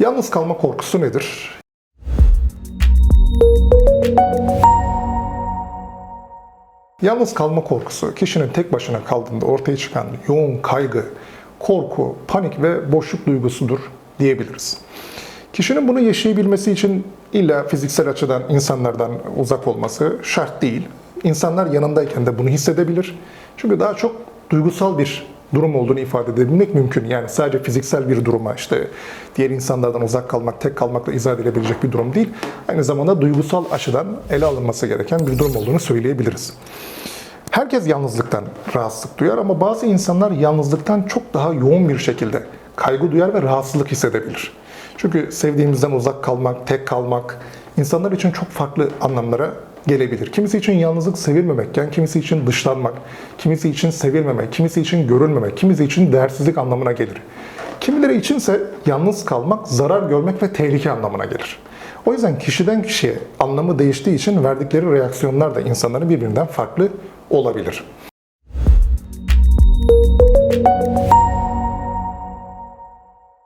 Yalnız kalma korkusu nedir? Yalnız kalma korkusu, kişinin tek başına kaldığında ortaya çıkan yoğun kaygı, korku, panik ve boşluk duygusudur diyebiliriz. Kişinin bunu yaşayabilmesi için illa fiziksel açıdan insanlardan uzak olması şart değil. İnsanlar yanındayken de bunu hissedebilir. Çünkü daha çok duygusal bir durum olduğunu ifade edebilmek mümkün. Yani sadece fiziksel bir duruma işte diğer insanlardan uzak kalmak, tek kalmakla izah edilebilecek bir durum değil. Aynı zamanda duygusal açıdan ele alınması gereken bir durum olduğunu söyleyebiliriz. Herkes yalnızlıktan rahatsızlık duyar ama bazı insanlar yalnızlıktan çok daha yoğun bir şekilde kaygı duyar ve rahatsızlık hissedebilir. Çünkü sevdiğimizden uzak kalmak, tek kalmak insanlar için çok farklı anlamlara gelebilir. Kimisi için yalnızlık sevilmemekken, kimisi için dışlanmak, kimisi için sevilmemek, kimisi için görülmemek, kimisi için değersizlik anlamına gelir. Kimileri içinse yalnız kalmak, zarar görmek ve tehlike anlamına gelir. O yüzden kişiden kişiye anlamı değiştiği için verdikleri reaksiyonlar da insanların birbirinden farklı olabilir.